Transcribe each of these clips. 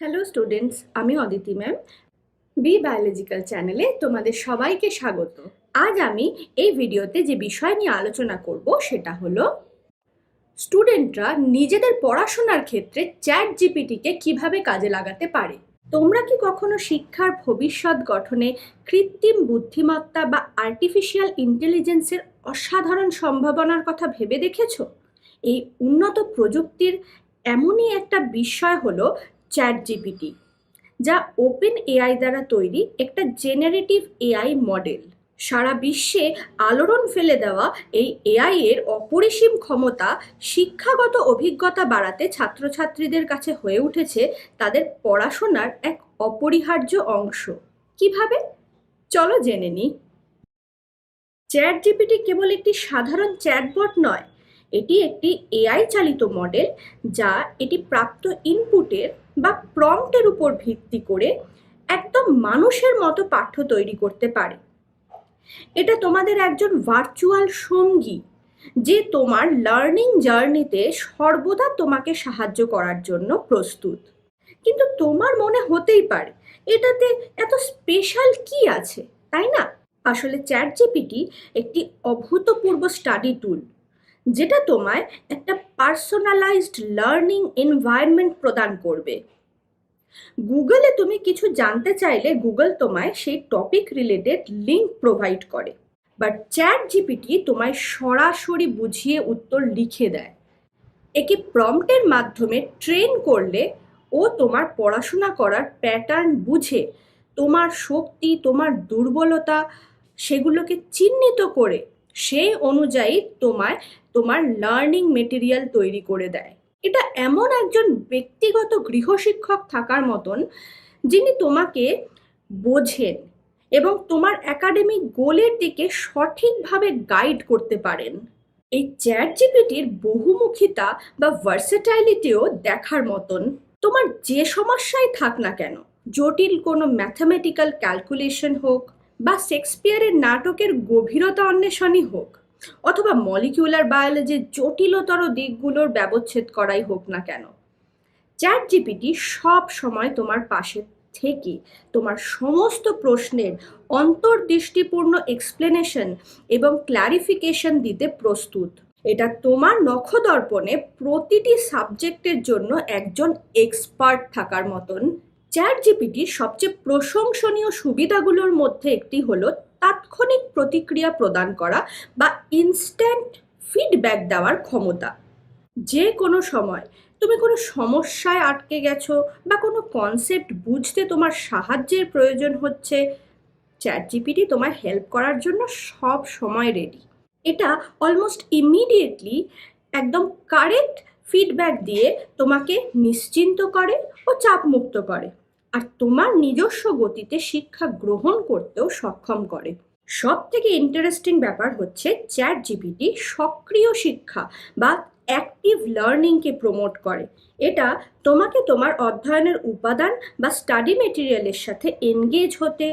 Hello students আমি Aditi ma'am B biological চ্যানেলে তোমাদের সবাইকে স্বাগত। আজ আমি এই ভিডিওতে যে বিষয় নিয়ে আলোচনা করব, সেটা হলো স্টুডেন্টরা নিজেদের পড়াশোনার ক্ষেত্রে চ্যাট জিপিটিকে কীভাবে কাজে লাগাতে পারে? তোমরা কি কখনো শিক্ষার ভবিষ্যৎ গঠনে কৃত্রিম বুদ্ধিমত্তা বা আর্টিফিশিয়াল ইন্টেলিজেন্সের অসাধারণ সম্ভাবনার কথা ভেবে দেখেছ? এই উন্নত প্রযুক্তির এমনই একটা বিষয় হলো চ্যাট জিপিটি যা ওপেন এআই দ্বারা তৈরি একটা জেনারেটিভ এআই মডেল সারা বিশ্বে আলোড়ন ফেলে দেওয়া এই এআই এর অপরিসীম ক্ষমতা শিক্ষাগত অভিজ্ঞতা বাড়াতে ছাত্রছাত্রীদের কাছে হয়ে উঠেছে তাদের পড়াশোনার এক অপরিহার্য অংশ। কীভাবে? চলো জেনে নিই চ্যাট জিপিটি কেবল একটি সাধারণ চ্যাটবট নয়, এটি একটি এআই চালিত মডেল যা এটি প্রাপ্ত ইনপুটের বা প্রম্পটের উপর ভিত্তি করে একদম মানুষের মতো পাঠ্য তৈরি করতে পারে। এটা তোমাদের একজন ভার্চুয়াল সঙ্গী, যে তোমার লার্নিং জার্নিতে সর্বদা তোমাকে সাহায্য করার জন্য প্রস্তুত। কিন্তু তোমার মনে হতেই পারে, এটাতে এত স্পেশাল কি আছে, তাই না? আসলে চ্যাট জিপিটি একটি অভূতপূর্ব স্টাডি টুল যেটা তোমায় একটা পার্সোনালাইজড লার্নিং এনভায়রনমেন্ট প্রদান করবে। গুগলে তুমি কিছু জানতে চাইলে গুগল তোমায় সেই টপিক রিলেটেড লিঙ্ক প্রোভাইড করে। বাট চ্যাট জিপিটি তোমায় সরাসরি বুঝিয়ে উত্তর লিখে দেয়। একে প্রম্পটের মাধ্যমে ট্রেন করলে ও তোমার পড়াশোনা করার প্যাটার্ন বুঝে তোমার শক্তি, তোমার দুর্বলতা সেগুলোকে চিহ্নিত করে সেই অনুযায়ী তোমায় তোমার লার্নিং মেটেরিয়াল তৈরি করে দেয়। এটা এমন একজন ব্যক্তিগত গৃহশিক্ষক থাকার মতন, যিনি তোমাকে বোঝেন এবং তোমার একাডেমিক গোলের দিকে সঠিকভাবে গাইড করতে পারেন। এই চ্যাট জিপিটির বহুমুখিতা বা ভার্সেটাইলিটিও দেখার মতন। তোমার যে সমস্যায় থাক না কেন, জটিল কোনো ম্যাথামেটিক্যাল ক্যালকুলেশন হোক বা শেক্সপিয়ারের নাটকের গভীরতা অন্বেষণই হোক অথবা মলিকিউলার বায়োলজির জটিলতর দিকগুলোর ব্যবচ্ছেদ করাই হোক না কেন। চ্যাট জিপিটি সব সময় তোমার পাশে থেকে তোমার সমস্ত প্রশ্নের অন্তর্দৃষ্টিপূর্ণ এক্সপ্লেনেশন এবং ক্ল্যারিফিকেশন দিতে প্রস্তুত। এটা তোমার নখদর্পণে প্রতিটি সাবজেক্টের জন্য একজন এক্সপার্ট থাকার মতন। চ্যাট জিপিটির সবচেয়ে প্রশংসনীয় সুবিধাগুলোর মধ্যে একটি হলো তাৎক্ষণিক প্রতিক্রিয়া প্রদান করা বা ইনস্ট্যান্ট ফিডব্যাক দেওয়ার ক্ষমতা। যে কোনো সময় তুমি কোনো সমস্যায় আটকে গেছো বা কোনো কনসেপ্ট বুঝতে তোমার সাহায্যের প্রয়োজন হচ্ছে চ্যাট জিপিটি তোমায় হেল্প করার জন্য সব সময় রেডি এটা অলমোস্ট ইমিডিয়েটলি একদম কারেক্ট ফিডব্যাক দিয়ে তোমাকে নিশ্চিন্ত করে ও চাপমুক্ত করে। আর তোমার নিজস্ব গতিতে শিক্ষা গ্রহণ করতেও সক্ষম করে। সব থেকে ইন্টারেস্টিং ব্যাপার হচ্ছে চ্যাট জিপিটি সক্রিয় শিক্ষা বা অ্যাক্টিভ লার্নিংকে প্রমোট করে। এটা তোমাকে তোমার অধ্যয়নের উপাদান বা স্টাডি মেটেরিয়ালের সাথে এনগেজ হতে,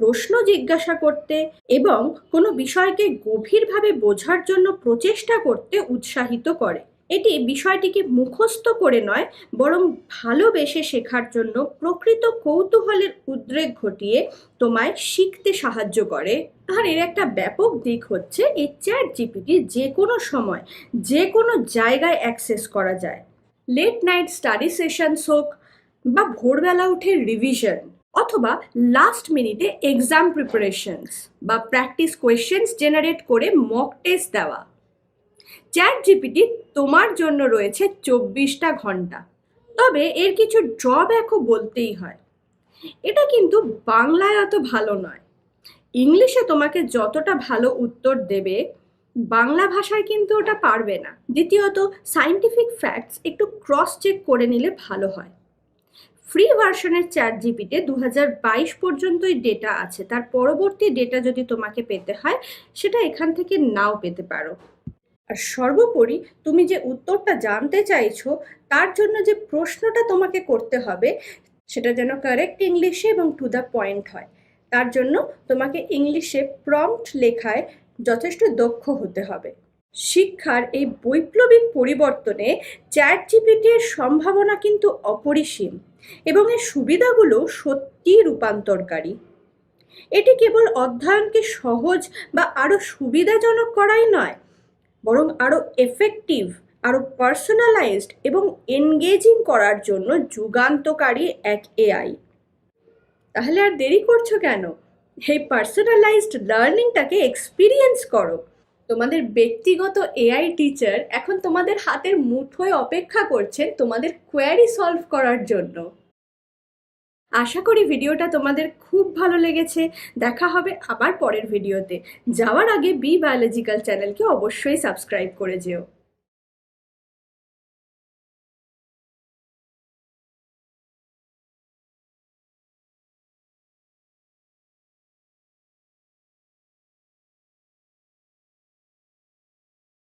প্রশ্ন জিজ্ঞাসা করতে এবং কোনো বিষয়কে গভীরভাবে বোঝার জন্য প্রচেষ্টা করতে উৎসাহিত করে। এটি বিষয়টিকে মুখস্থ করে নয়, বরং ভালোবেসে শেখার জন্য প্রকৃত কৌতূহলের উদ্রেক ঘটিয়ে তোমায় শিখতে সাহায্য করে। আর এর একটা ব্যাপক দিক হচ্ছে এই চ্যাট জিপিটি যে কোনো সময় যে কোনো জায়গায় অ্যাক্সেস করা যায়। লেট নাইট স্টাডি সেশনস হোক বা ভোরবেলা উঠে রিভিশন অথবা লাস্ট মিনিটে এক্সাম প্রিপারেশনস বা প্র্যাকটিস কোয়েশ্চেন্স জেনারেট করে মক টেস্ট দেওয়া। চ্যাট জিপিটি তোমার জন্য রয়েছে চব্বিশটা ঘণ্টা। তবে এর কিছু ড্রব্যাকও বলতেই হয়। এটা কিন্তু বাংলায় অত ভালো নয়। ইংলিশে তোমাকে যতটা ভালো উত্তর দেবে, বাংলা ভাষায় কিন্তু ওটা পারবে না। দ্বিতীয়ত সাইন্টিফিক ফ্যাক্টস একটু ক্রস চেক করে নিলে ভালো হয়। ফ্রি ভার্সনের চ্যাট জিপিতে দু হাজার বাইশ পর্যন্তই ডেটা আছে। তার পরবর্তী ডেটা যদি তোমাকে পেতে হয়, সেটা এখান থেকে নাও পেতে পারো। আর সর্বোপরি তুমি যে উত্তরটা জানতে চাইছো, তার জন্য যে প্রশ্নটা তোমাকে করতে হবে, সেটা যেন কারেক্ট ইংলিশে এবং টু দ্য পয়েন্ট হয়। তার জন্য তোমাকে ইংলিশে প্রম্পট লেখায় যথেষ্ট দক্ষ হতে হবে। শিক্ষার এই বৈপ্লবিক পরিবর্তনে চ্যাট জিপিটির সম্ভাবনা কিন্তু অপরিসীম এবং এর সুবিধাগুলো সত্যিই রূপান্তরকারী। এটি কেবল অধ্যয়নকে সহজ বা আরও সুবিধাজনক করাই নয় বরং আরও এফেক্টিভ আরও পার্সোনালাইজড এবং এনগেজিং করার জন্য যুগান্তকারী এক এআই তাহলে আর দেরি করছ কেন? এই পার্সোনালাইজড লার্নিংটাকে এক্সপিরিয়েন্স করো। তোমাদের ব্যক্তিগত এআই টিচার এখন তোমাদের হাতের মুঠোয় অপেক্ষা করছেন তোমাদের কোয়ারি সলভ করার জন্য। আশা করি ভিডিওটা তোমাদের খুব ভালো লেগেছে। দেখা হবে আবার পরের ভিডিওতে। যাওয়ার আগে বি বায়োলজিক্যাল চ্যানেলকে অবশ্যই সাবস্ক্রাইব করে যেও।